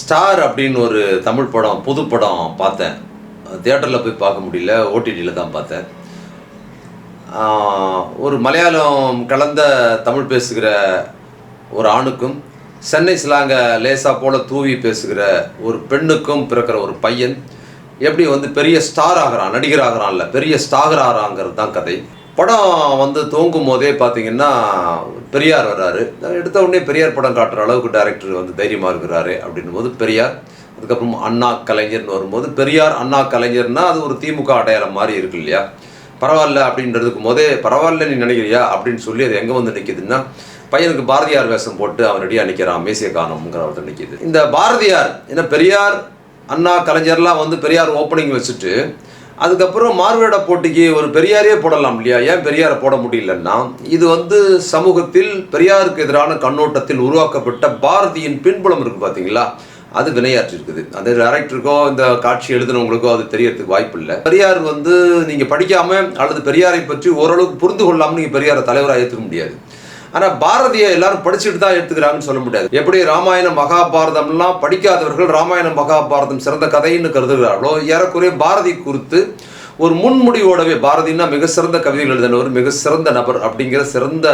Star அப்படின்னு ஒரு தமிழ் படம் புது படம் பார்த்தேன். தியேட்டரில் போய் பார்க்க முடியல ஓடிடியில் தான் பார்த்தேன். ஒரு மலையாளம் கலந்த தமிழ் பேசுகிற ஒரு ஆணுக்கும் சென்னை ஸ்லாங்க லேசா போல் தூவி பேசுகிற ஒரு பெண்ணுக்கும் பிறக்கிற ஒரு பையன் எப்படி வந்து பெரிய ஸ்டார் ஆகிறான் நடிகர் ஆகிறான்ல பெரிய ஸ்டாகர் ஆகிறாங்கிறது தான் கதை. படம் வந்து துவங்கும் போதே பார்த்தீங்கன்னா பெரியார் வர்றாரு. எடுத்த உடனே பெரியார் படம் காட்டுற அளவுக்கு டைரக்டர் வந்து தைரியமாக இருக்கிறாரு அப்படின்னும் போது பெரியார் அதுக்கப்புறம் அண்ணா கலைஞர்னு வரும்போது பெரியார் அண்ணா கலைஞர்னா அது ஒரு திமுக அடையாளம் மாதிரி இருக்கு இல்லையா? பரவாயில்ல அப்படின்றதுக்கு போதே பரவாயில்ல நீ நினைக்கிறியா? அப்படின்னு சொல்லி அது எங்கே வந்து நிற்கிதுன்னா பையனுக்கு பாரதியார் வேஷம் போட்டு அவன் ரெடியாக நிற்கிறான் மேசிய காணம்ங்கிற ஒருத்தர் நிற்கிது இந்த பாரதியார் ஏன்னா பெரியார் அண்ணா கலைஞர்லாம் வந்து பெரியார் ஓப்பனிங் வச்சுட்டு அதுக்கப்புறம் மார்வேட போட்டிக்கு ஒரு பெரியாரே போடலாம் இல்லையா? ஏன் பெரியாரை போட முடியலன்னா இது வந்து சமூகத்தில் பெரியாருக்கு எதிரான கண்ணோட்டத்தில் உருவாக்கப்பட்ட பாரதியின் பின்புலம் இருக்குது பார்த்தீங்களா அது வினையாற்றிருக்குது அந்த டேரக்டருக்கோ இந்த காட்சி எழுதுனவங்களுக்கோ அது தெரியறதுக்கு வாய்ப்பு இல்லை. பெரியார் வந்து நீங்கள் படிக்காமல் அல்லது பெரியாரை பற்றி ஓரளவுக்கு புரிந்து கொள்ளாமல் நீங்கள் பெரியாரை தலைவராக ஏற்றுக்க முடியாது. ஆனால் பாரதியை எல்லாரும் படிச்சுட்டு தான் எடுத்துக்கிறாங்கன்னு சொல்ல முடியாது. எப்படி ராமாயணம் மகாபாரதம்லாம் படிக்காதவர்கள் ராமாயணம் மகாபாரதம் சிறந்த கதைன்னு கருதுகிறார்களோ ஏறக்குறைய பாரதி குறித்து ஒரு முன்முடிவோடவே பாரதினா மிக சிறந்த கவிதைகள் எழுதினவர் மிக சிறந்த நபர் அப்படிங்கிற சிறந்த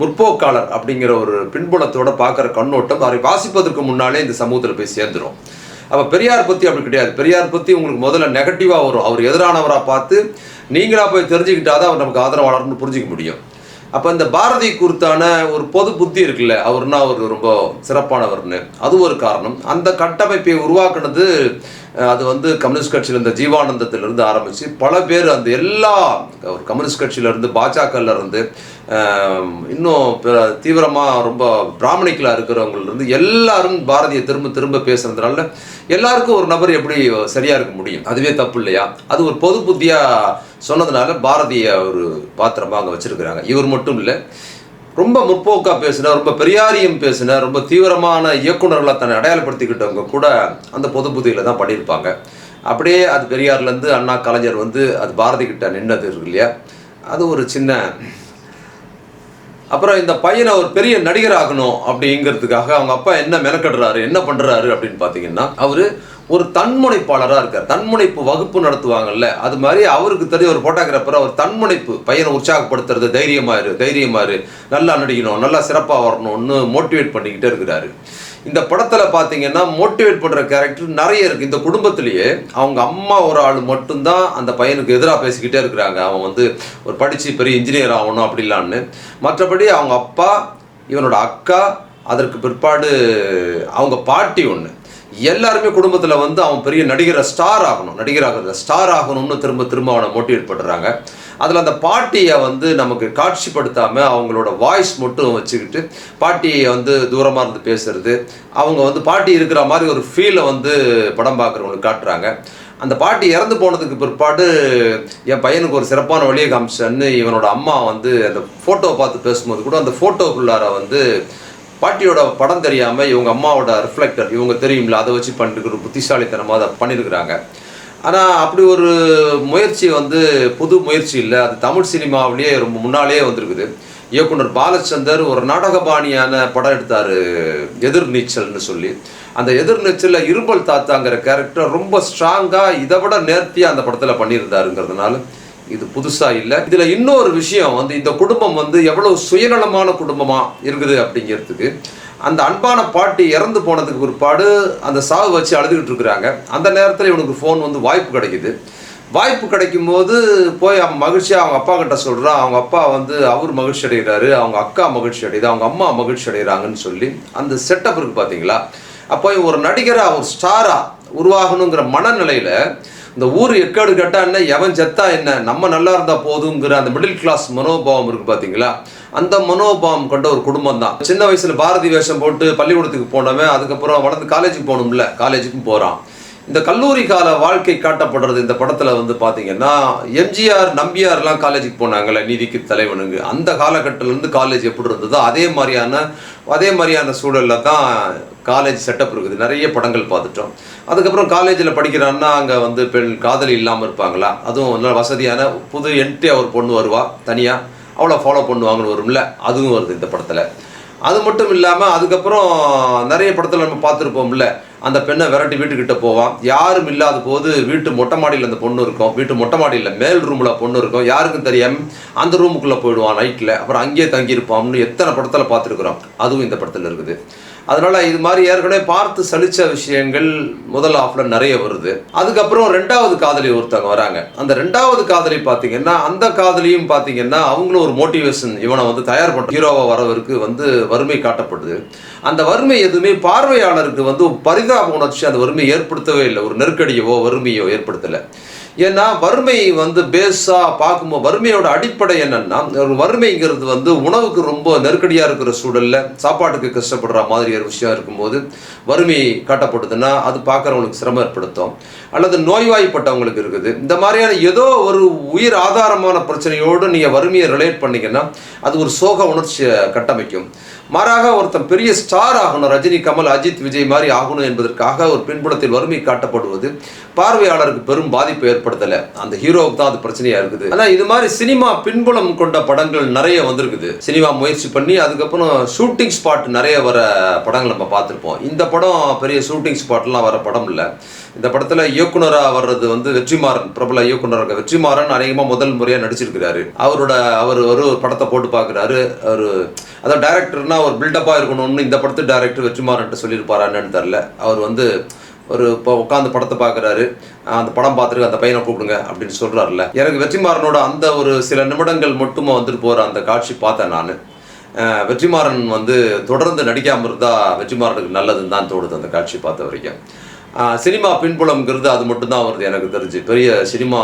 முற்போக்காளர் அப்படிங்கிற ஒரு பின்புலத்தோட பார்க்குற கண்ணோட்டம் அவரை வாசிப்பதற்கு முன்னாலே இந்த சமூகத்தில் போய் சேர்ந்துரும். அப்போ பெரியார் பற்றி அப்படி கிடையாது. பெரியார் பற்றி உங்களுக்கு முதல்ல நெகட்டிவாக வரும். அவர் எதிரானவராக பார்த்து நீங்களா போய் தெரிஞ்சுக்கிட்டாதான் அவர் நமக்கு ஆதரவாளர்னு புரிஞ்சிக்க முடியும். அப்போ இந்த பாரதி குறித்தான ஒரு பொது புத்தி இருக்குல்ல அவர்னா அவர் ரொம்ப சிறப்பானவர்னு. அது ஒரு காரணம். அந்த கட்டமைப்பை உருவாக்குனது அது வந்து கம்யூனிஸ்ட் கட்சியில் இந்த ஜீவானந்தத்திலிருந்து ஆரம்பித்து பல பேர் அந்த எல்லா ஒரு கம்யூனிஸ்ட் கட்சியிலேருந்து பாஜகலேருந்து இன்னும் தீவிரமாக ரொம்ப பிராமணிக்கலாக இருக்கிறவங்கலேருந்து எல்லாரும் பாரதியை திரும்ப திரும்ப பேசுகிறதுனால எல்லாருக்கும் ஒரு நபர் எப்படி சரியாக இருக்க முடியும்? அதுவே தப்பு இல்லையா? அது ஒரு பொது புத்தியாக சொன்னதுனால பாரதிய ஒரு பாத்திரமாக அங்கே வச்சுருக்கிறாங்க. இவர் மட்டும் இல்லை ரொம்ப முற்போக்காக பேசின ரொம்ப பெரியாரியம் பேசின ரொம்ப தீவிரமான இயக்குநர்களாக தன்னை அடையாளப்படுத்திக்கிட்டவங்க கூட அந்த பொது புத்தியில் தான் பண்ணியிருப்பாங்க. அப்படியே அது பெரியார்லேருந்து அண்ணா கலைஞர் வந்து அது பாரதி கிட்ட நின்னது இருக்கு இல்லையா? அது ஒரு சின்ன அப்புறம் இந்த பையனை ஒரு பெரிய நடிகர் ஆகணும் அப்படிங்கிறதுக்காக அவங்க அப்பா என்ன மெனக்கடுறாரு என்ன பண்றாரு அப்படின்னு பார்த்தீங்கன்னா அவரு ஒரு தன்முனைப்பாளராக இருக்கார். தன்முனைப்பு வகுப்பு நடத்துவாங்கல்ல அது மாதிரி அவருக்கு தெரிய ஒரு ஃபோட்டோகிராஃபர் அவர் தன்முனைப்பு பையனை உற்சாகப்படுத்துறது தைரியமாக இரு தைரியமாக இரு நல்லா நடிக்கணும் நல்லா சிறப்பாக வரணும்னு மோட்டிவேட் பண்ணிக்கிட்டே இருக்கிறாரு. இந்த படத்தில் பார்த்தீங்கன்னா மோட்டிவேட் பண்ணுற கேரக்டர் நிறைய இருக்குது இந்த குடும்பத்திலேயே அவங்க அம்மா ஒரு ஆள் மட்டும்தான் அந்த பையனுக்கு எதிராக பேசிக்கிட்டே இருக்கிறாங்க. அவன் வந்து ஒரு படித்து பெரிய இன்ஜினியர் ஆகணும் அப்படிலான்னு மற்றபடி அவங்க அப்பா இவனோட அக்கா அதற்கு பிற்பாடு அவங்க பாட்டி ஒன்று எல்லாருமே குடும்பத்தில் வந்து அவன் பெரிய நடிகரை ஸ்டார் ஆகணும். நடிகர் ஆகிறது ஸ்டார் ஆகணும்னு திரும்ப திரும்ப அவனை மோட்டிவேட் பண்ணுறாங்க அதில் அந்த பாட்டியை வந்து நமக்கு காட்சிப்படுத்தாமல் அவங்களோட வாய்ஸ் மட்டும் வச்சுக்கிட்டு பாட்டியை வந்து தூரமாக இருந்து பேசுறது. அவங்க வந்து பாட்டி இருக்கிற மாதிரி ஒரு ஃபீலை வந்து படம் பார்க்குறவங்களுக்கு காட்டுறாங்க. அந்த பாட்டி இறந்து போனதுக்கு பிற்பாடு என் பையனுக்கு ஒரு சிறப்பான வழியை காமிச்சேன்னு இவனோட அம்மா வந்து அந்த ஃபோட்டோவை பார்த்து பேசும்போது கூட அந்த ஃபோட்டோக்குள்ளார வந்து பாட்டியோட படம் தெரியாமல் இவங்க அம்மாவோட ரிஃப்ளெக்டர் இவங்க தெரியும்ல அதை வச்சு பண்ணிட்டு ஒரு புத்திசாலித்தனமாக அதை பண்ணியிருக்கிறாங்க ஆனால் அப்படி ஒரு முயற்சி வந்து புது முயற்சி இல்லை. அது தமிழ் சினிமாவிலேயே ரொம்ப முன்னாலேயே வந்திருக்குது. இயக்குனர் பாலச்சந்தர் ஒரு நாடகபாணியான படம் எடுத்தார் எதிர்நீச்சல்னு சொல்லி. அந்த எதிர்நீச்சலில் இரும்பல் தாத்தாங்கிற கேரக்டர் ரொம்ப ஸ்ட்ராங்காக இதை விட நேர்த்தியாக அந்த படத்தில் பண்ணியிருந்தாருங்கிறதுனால இது புதுசாக இல்லை. இதில் இன்னொரு விஷயம் வந்து இந்த குடும்பம் வந்து எவ்வளோ சுயநலமான குடும்பமாக இருக்குது அப்படிங்கிறதுக்கு அந்த அன்பான பாட்டி இறந்து போனதுக்கு பிற்பாடு அந்த சாவு வச்சு அழுதுகிட்டு இருக்கிறாங்க. அந்த நேரத்தில் இவனுக்கு ஃபோன் வந்து வாய்ப்பு கிடைக்குது. வாய்ப்பு கிடைக்கும் போது போய் அவன் மகிழ்ச்சியாக அவங்க அப்பா கிட்ட சொல்கிறான் அவங்க அப்பா வந்து அவர் மகிழ்ச்சி அடைகிறாரு அவங்க அக்கா மகிழ்ச்சி அடையுது அவங்க அம்மா மகிழ்ச்சி அடைகிறாங்கன்னு சொல்லி அந்த செட்டப் இருக்கு பார்த்தீங்களா அப்போ ஒரு நடிகராக ஒரு ஸ்டாராக உருவாகணுங்கிற மனநிலையில் இந்த ஊர் எக்கேடு கேட்டால் என்ன எவன் செத்தா என்ன நம்ம நல்லா இருந்தால் போதுங்கிற அந்த மிடில் கிளாஸ் மனோபாவம் இருக்குது பார்த்தீங்களா அந்த மனோபாவம் கொண்ட ஒரு குடும்பம் தான் சின்ன வயசுல பாரதி வேஷம் போட்டு பள்ளிக்கூடத்துக்கு போனவன் அதுக்கப்புறம் வளர்ந்து காலேஜுக்கு போகணும்ல காலேஜுக்கும் போறான். இந்த கல்லூரி கால வாழ்க்கை காட்டப்படுறது இந்த படத்துல வந்து பாத்தீங்கன்னா எம்ஜிஆர் நம்பியார்லாம் காலேஜுக்கு போனாங்கல்ல நீதிக்கு தலைவனுங்க அந்த காலகட்டத்துல இருந்து காலேஜ் எப்படி இருந்ததோ அதே மாதிரியான அதே மாதிரியான சூழல்ல தான் காலேஜ் செட்டப் இருக்குது. நிறைய படங்கள் பார்த்துட்டோம். அதுக்கப்புறம் காலேஜில் படிக்கிறான்னா அங்கே வந்து பெண் காதலி இல்லாமல் இருப்பாங்களா? அதுவும் நல்ல வசதியான புது என்ட்ரி ஒரு பொண்ணு வருவா தனியாக அவ்வளோ ஃபாலோ பண்ணுவாங்கன்னு வரும்ல? அதுவும் வருது இந்த படத்தில். அது மட்டும் இல்லாமல் அதுக்கப்புறம் நிறைய படத்தில் நம்ம பார்த்துருப்போம்ல. அந்த பெண்ணை விரட்டி வீட்டுக்கிட்ட போவான். யாரும் இல்லாத போது வீட்டு மொட்டை மாடியில் அந்த பொண்ணு இருக்கும். வீட்டு மொட்டை மாடியில் மேல் ரூமில் பொண்ணு இருக்கும். யாருக்கும் தெரியாம அந்த ரூமுக்குள்ளே போயிடுவான் நைட்டில் அப்புறம் அங்கேயே தங்கியிருப்பான்னு எத்தனை படத்தில் பார்த்துருக்குறோம்? அதுவும் இந்த படத்தில் இருக்குது. அதனால் இது மாதிரி ஏற்கனவே பார்த்து சலிச்ச விஷயங்கள் முதல் ஆஃப்ல நிறைய வருது. அதுக்கப்புறம் ரெண்டாவது காதலி ஒருத்தவங்க வராங்க. அந்த ரெண்டாவது காதலி பார்த்தீங்கன்னா அந்த காதலியும் பார்த்தீங்கன்னா அவங்களும் ஒரு மோட்டிவேஷன் இவனை வந்து தயார் பண்ண ஹீரோவாக வரவருக்கு வந்து வறுமை காட்டப்படுது. அந்த வறுமை எதுவுமே பார்வையாளருக்கு வந்து ஒரு பரிதாப உணர்ச்சி அந்த வறுமை ஏற்படுத்தவே இல்லை. ஒரு நெருக்கடியவோ வறுமையோ ஏற்படுத்தலை. ஏன்னா வறுமை வந்து பேஸாக பார்க்கும்போது வறுமையோட அடிப்படை என்னென்னா ஒரு வறுமைங்கிறது வந்து உணவுக்கு ரொம்ப நெருக்கடியாக இருக்கிற சூழல்ல சாப்பாட்டுக்கு கஷ்டப்படுற மாதிரி ஒரு விஷயம் இருக்கும்போது வறுமை காட்டப்படுதுன்னா அது பார்க்குறவங்களுக்கு சிரமம் ஏற்படுத்தும். அல்லது நோய்வாய்ப்பட்டவங்களுக்கு இருக்குது. இந்த மாதிரியான ஏதோ ஒரு உயிர் ஆதாரமான பிரச்சனையோடு நீங்கள் வறுமையை ரிலேட் பண்ணிங்கன்னா அது ஒரு சோக உணர்ச்சியை கட்டமைக்கும். மாறாக ஒருத்தன் பெரிய ஸ்டார் ஆகணும் ரஜினி கமல் அஜித் விஜய் மாதிரி ஆகணும் என்பதற்காக ஒரு பின்புலத்தில் வறுமை காட்டப்படுவது பார்வையாளருக்கு பெரும் பாதிப்பு ஏற்படுத்தலை. அந்த ஹீரோவுக்கு தான் அது பிரச்சனையாக இருக்குது. ஆனால் இது மாதிரி சினிமா பின்புலம் கொண்ட படங்கள் நிறைய வந்திருக்குது. சினிமா முயற்சி பண்ணி அதுக்கப்புறம் ஷூட்டிங் ஸ்பாட் நிறைய வர படங்கள் நம்ம பார்த்துருப்போம். இந்த படம் பெரிய ஷூட்டிங் ஸ்பாட்லாம் வர படம் இல்லை. இந்த படத்தில் இயக்குனராக வர்றது வந்து வெற்றிமாறன் பிரபல இயக்குனர் வெற்றிமாறன் அநேகமாக முதல் முறையாக நடிச்சிருக்கிறாரு. அவரோட அவர் ஒரு ஒரு படத்தை போட்டு பார்க்குறாரு. அவர் அதான் டேரக்டர்னா ஒரு பில்டப்பாக இருக்கணும்னு இந்த படத்து டேரக்டர் வெற்றிமாறன்ட்டு சொல்லியிருப்பாரான்னு தெரில அவர் வந்து ஒரு இப்போ உட்காந்து படத்தை பார்க்குறாரு. அந்த படம் பார்த்துட்டு அந்த பையனை கூப்பிடுங்க அப்படின்னு சொல்கிறாருல்ல எனக்கு வெற்றிமாறனோட அந்த ஒரு சில நிமிடங்கள் மட்டுமா வந்துட்டு போகிற அந்த காட்சி பார்த்தேன் நான். வெற்றிமாறன் வந்து தொடர்ந்து நடிக்காமல் இருந்தால் வெற்றிமாறனுக்கு நல்லதுன்னு தான் தோணுது அந்த காட்சி பார்த்த வரைக்கும். சினிமா பின்புலம்ங்கிறது அது மட்டும்தான் வருது எனக்கு தெரிஞ்சு. பெரிய சினிமா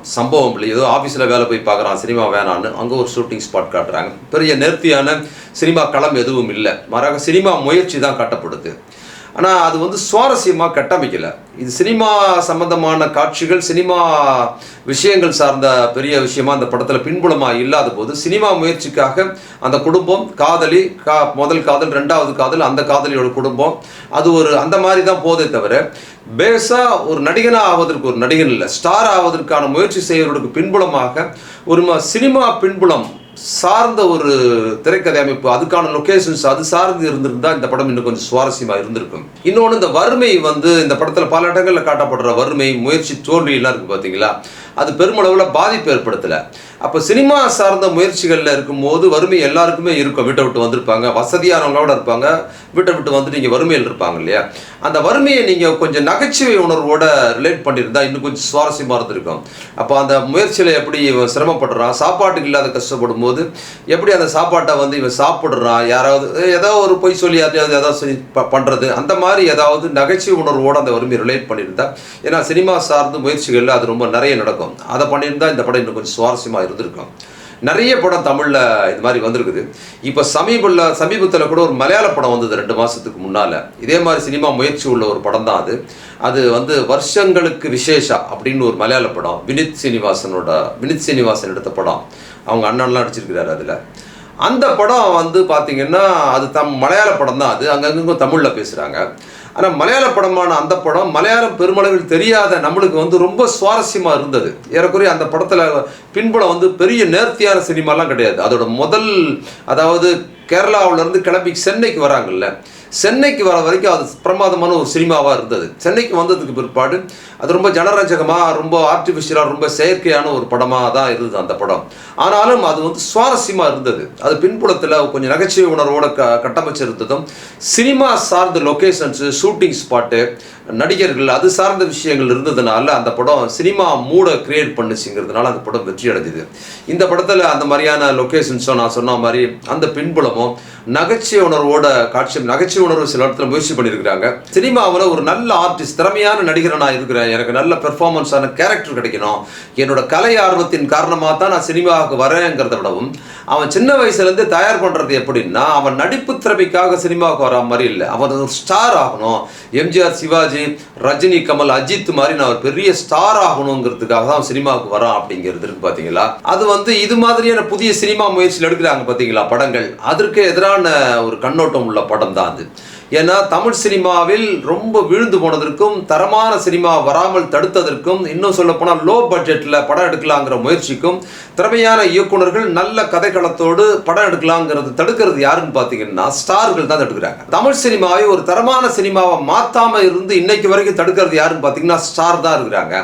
சம்பவம் இல்லை. ஏதோ ஆஃபீஸில் வேலை போய் பார்க்குறான் சினிமா வேணான்னு. அங்கே ஒரு ஷூட்டிங் ஸ்பாட் காட்டுறாங்க. பெரிய நேர்த்தியான சினிமா களம் எதுவும் இல்லை. மாறாக சினிமா முயற்சி தான் காட்டப்படுது. ஆனால் அது வந்து சுவாரஸ்யமாக கட்டமைக்கலை. இது சினிமா சம்பந்தமான காட்சிகள் சினிமா விஷயங்கள் சார்ந்த பெரிய விஷயமா அந்த படத்தில் பின்புலமாக இல்லாத போது சினிமா முயற்சிக்காக அந்த குடும்பம் காதலி கா முதல் காதல் ரெண்டாவது காதல் அந்த காதலியோட குடும்பம் அது ஒரு அந்த மாதிரி தான் போதே தவிர பேஸாக ஒரு நடிகனாக ஆவதற்கு ஒரு நடிகன் இல்லை ஸ்டார் ஆவதற்கான முயற்சி செய்வதற்கு பின்புலமாக ஒரு சினிமா பின்புலம் சார்ந்த ஒரு திரைக்கதை அமைப்பு அதுக்கான லொக்கேஷன்ஸ் அது சார்ந்து இருந்திருந்தா இந்த படம் இன்னும் கொஞ்சம் சுவாரஸ்யமாக இருந்திருக்கும். இன்னொன்று இந்த வறுமை வந்து இந்த படத்தில் பல இடங்களில் காட்டப்படுற வறுமை முயற்சி தோல்வி எல்லாம் பார்த்தீங்களா அது பெருமளவில் பாதிப்பு ஏற்படுத்தலை. அப்போ சினிமா சார்ந்த முயற்சிகளில் இருக்கும்போது வறுமை எல்லாருக்குமே இருக்கும். வீட்டை விட்டு வந்திருப்பாங்க வசதியானவங்களோட இருப்பாங்க வீட்டை விட்டு வந்துட்டு நீங்கள் வறுமையில் இருப்பாங்க இல்லையா? அந்த வறுமையை நீங்கள் கொஞ்சம் நகைச்சுவை உணர்வோட ரிலேட் பண்ணியிருந்தா இன்னும் கொஞ்சம் சுவாரஸ்யமாக இருந்திருக்கும். அப்போ அந்த முயற்சியில் எப்படி சிரமப்படுறான் சாப்பாட்டுக்கு இல்லாத கஷ்டப்படும் போது எப்படி அந்த சாப்பாட்டை வந்து இவன் சாப்பிட்றான் யாராவது ஏதோ ஒரு பொய் சொல்லி யாரையாவது ஏதாவது சொல்லி பண்ணுறது அந்த மாதிரி ஏதாவது நகைச்சுவை உணர்வோடு அந்த வறுமையை ரிலேட் பண்ணியிருந்தா ஏன்னா சினிமா சார்ந்த முயற்சிகளில் அது ரொம்ப நிறைய நடக்கும். அதை பண்ணியிருந்தா இந்த படம் இன்னும் கொஞ்சம் சுவாரஸ்யமாக இருந்திருக்கும். நிறைய படம் தமிழில் இது மாதிரி வந்திருக்குது. இப்போ சமீபத்தில் சமீபத்தில் கூட ஒரு மலையாள படம் வந்தது ரெண்டு மாதத்துக்கு முன்னால். இதே மாதிரி சினிமா முயற்சி உள்ள ஒரு படம் தான் அது. அது வந்து வருஷங்களுக்கு விசேஷா அப்படின்னு ஒரு மலையாள படம். வினித் சீனிவாசனோட வினித் சீனிவாசன் எடுத்த படம். அவங்க அண்ணன்லாம் நடிச்சிருக்கிறாரு அதில். அந்த படம் வந்து பார்த்திங்கன்னா அது தம் மலையாள படம் தான் அது. அங்கங்கே தமிழில் பேசுகிறாங்க ஆனால் மலையாள படமான அந்த படம் மலையாளம் பெருமளவில் தெரியாத நம்மளுக்கு வந்து ரொம்ப சுவாரஸ்யமாக இருந்தது. ஏறக்குறைய அந்த படத்தில் பின்புலம் வந்து பெரிய நேர்த்தியான சினிமாலாம் கிடையாது. அதோட முதல் அதாவது கேரளாவிலேருந்து கிளம்பி சென்னைக்கு வராங்கல்ல. சென்னைக்கு வர வரைக்கும் அது பிரமாதமான ஒரு சினிமாவாக இருந்தது. சென்னைக்கு வந்ததுக்கு பிற்பாடு அது ரொம்ப ஜனரஞ்சகமாக ரொம்ப ஆர்டிஃபிஷியலாக ரொம்ப செயற்கையான ஒரு படமாக தான் இருந்தது அந்த படம். ஆனாலும் அது வந்து சுவாரஸ்யமாக இருந்தது. அது பின்புலத்தில் கொஞ்சம் நகைச்சுவை உணர்வோட க கட்டமைச்சிருந்ததும் சினிமா சார்ந்த லொக்கேஷன்ஸு ஷூட்டிங் ஸ்பாட்டு நடிகர்கள் அது சார்ந்த விஷயங்கள் இருந்ததுனால அந்த படம் சினிமா மூட கிரியேட் பண்ணுச்சுங்கிறதுனால அந்த படம் வெற்றி அடைஞ்சுது. இந்த படத்தில் அந்த மாதிரியான லொக்கேஷன்ஸும் நான் சொன்ன மாதிரி அந்த பின்புலமும் நகைச்சுவை உணர்வோட காட்சி நகைச்சுவை உணர்வு சில இடத்துல முயற்சி பண்ணியிருக்கிறாங்க. சினிமாவில் ஒரு நல்ல ஆர்டிஸ்ட் திறமையான நடிகரை நான் இருக்கிறேன் எனக்கு நல்ல பெர்ஃபார்மன்ஸான கேரக்டர் கிடைக்கணும். என்னோட கலை ஆர்வத்தின் காரணமாக தான் நான் சினிமாவுக்கு வரேங்கிறத விடவும் அவன் சின்ன வயசுலேருந்து தயார் பண்ணுறது எப்படின்னா அவன் நடிப்பு திறமைக்காக சினிமாவுக்கு வர மாதிரி இல்லை. அவன் ஒரு ஸ்டார் ஆகணும். எம்ஜிஆர் சிவாஜி ரஜினி கமல் அஜித் மாதிரி நான் ஒரு பெரிய ஸ்டார் ஆகணுங்கிறதுக்காக தான் அவன் சினிமாவுக்கு வரான் அப்படிங்கிறது இருக்கு பார்த்தீங்களா அது வந்து இது மாதிரியான புதிய சினிமா முயற்சியில் எடுக்கிறாங்க பார்த்தீங்களா படங்கள்? அதற்கு எதிரான ஒரு கண்ணோட்டம் உள்ள படம் தான் அது. ஏன்னா தமிழ் சினிமாவில் ரொம்ப விழுந்து போனதற்கும் தரமான சினிமா வராமல் தடுத்ததற்கும் இன்னும் சொல்லப்போனால் லோ பட்ஜெட்டில் படம் எடுக்கலாங்கிற முயற்சிக்கும் திறமையான இயக்குனர்கள் நல்ல கதைக்களத்தோடு படம் எடுக்கலாங்கிறது தடுக்கிறது யாருன்னு பார்த்தீங்கன்னா ஸ்டார்கள் தான் தடுக்கிறாங்க. தமிழ் சினிமாவை ஒரு தரமான சினிமாவை மாற்றாமல் இருந்து இன்னைக்கு வரைக்கும் தடுக்கிறது யாருன்னு பார்த்தீங்கன்னா ஸ்டார் தான் இருக்கிறாங்க.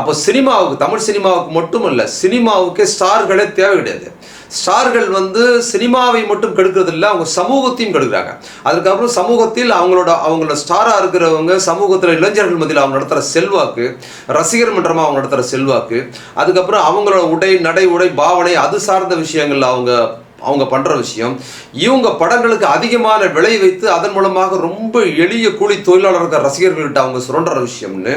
அப்போ சினிமாவுக்கு தமிழ் சினிமாவுக்கு மட்டும் இல்லை சினிமாவுக்கு ஸ்டார்களே தேவை கிடையாது. ஸ்டார்கள் வந்து சினிமாவை மட்டும் கெடுக்கிறது இல்லை அவங்க சமூகத்தையும் கெடுக்கிறாங்க. அதுக்கப்புறம் சமூகத்தில் அவங்களோட அவங்களோட ஸ்டாராக இருக்கிறவங்க சமூகத்தில் இளைஞர்கள் மத்தியில் அவங்க நடத்துகிற செல்வாக்கு ரசிகர் மன்றமாக அவங்க நடத்துகிற செல்வாக்கு அதுக்கப்புறம் அவங்களோட உடை நடை உடை பாவனை அது சார்ந்த விஷயங்கள் அவங்க அவங்க பண்ணுற விஷயம். இவங்க படங்களுக்கு அதிகமான விலை வைத்து அதன் மூலமாக ரொம்ப எளிய கூலி தொழிலாளர்கள் ரசிகர்கள்கிட்ட அவங்க சுரண்டுற விஷயம்னு.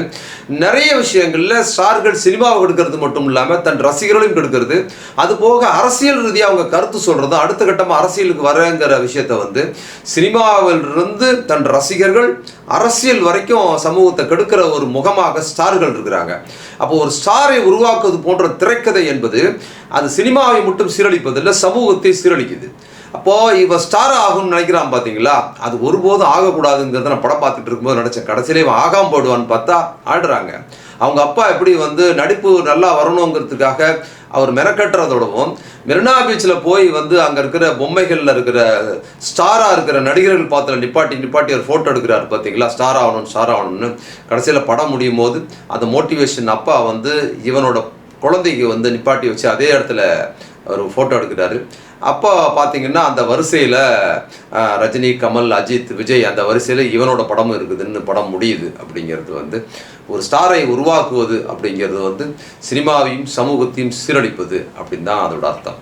நிறைய விஷயங்களில் ஸ்டார்கள் சினிமாவை கெடுக்கிறது மட்டும் இல்லாமல் தன் ரசிகர்களையும் கெடுக்கிறது. அது போக அரசியல் ரீதியாக அவங்க கருத்து சொல்கிறது அடுத்த கட்டமாக அரசியலுக்கு வரங்கிற விஷயத்தை வந்து சினிமாவிலிருந்து தன் ரசிகர்கள் அரசியல் வரைக்கும் சமூகத்தை கெடுக்கிற ஒரு முகமாக ஸ்டார்கள் இருக்கிறாங்க. அப்போ ஒரு ஸ்டாரை உருவாக்குவது போன்ற திரைக்கதை என்பது அது சினிமாவை மட்டும் சீரழிப்பதில்லை சமூகத்தை சீரழிக்குது. அப்போ இவ ஸ்டார் ஆகும்னு நினைக்கிறான் பார்த்தீங்களா அது ஒருபோதும் ஆகக்கூடாதுங்கிறத நான் படம் பார்த்துட்டு இருக்கும்போது நினைச்சேன். கடைசியிலே இவன் ஆகாம போடுவான்னு பார்த்தா ஆடுறாங்க. அவங்க அப்பா எப்படி வந்து நடிப்பு நல்லா வரணுங்கிறதுக்காக அவர் மெனக்கட்டுறதோடவும் மெரினா பீச்சில் போய் வந்து அங்கே இருக்கிற பொம்மைகளில் இருக்கிற ஸ்டாராக இருக்கிற நடிகர்கள் பாத்தில் நிப்பாட்டி நிப்பாட்டி ஒரு ஃபோட்டோ எடுக்கிறாரு பார்த்தீங்களா ஸ்டார் ஆகணும் ஸ்டார் ஆகணும்னு. கடைசியில் படம் முடியும் போது அந்த மோட்டிவேஷன் அப்பா வந்து இவனோட குழந்தைக்கு வந்து நிப்பாட்டி வச்சு அதே இடத்துல ஒரு ஃபோட்டோ எடுக்கிறாரு. அப்போ பார்த்தீங்கன்னா அந்த வரிசையில் ரஜினி கமல் அஜித் விஜய் அந்த வரிசையில் இவனோட படமும் இருக்குதுன்னு படம் முடியுது அப்படிங்கிறது வந்து. ஒரு ஸ்டாரை உருவாக்குவது அப்படிங்கிறது வந்து சினிமாவையும் சமூகத்தையும் சீரழிப்பது அப்படின்னு தான் அதோட அர்த்தம்.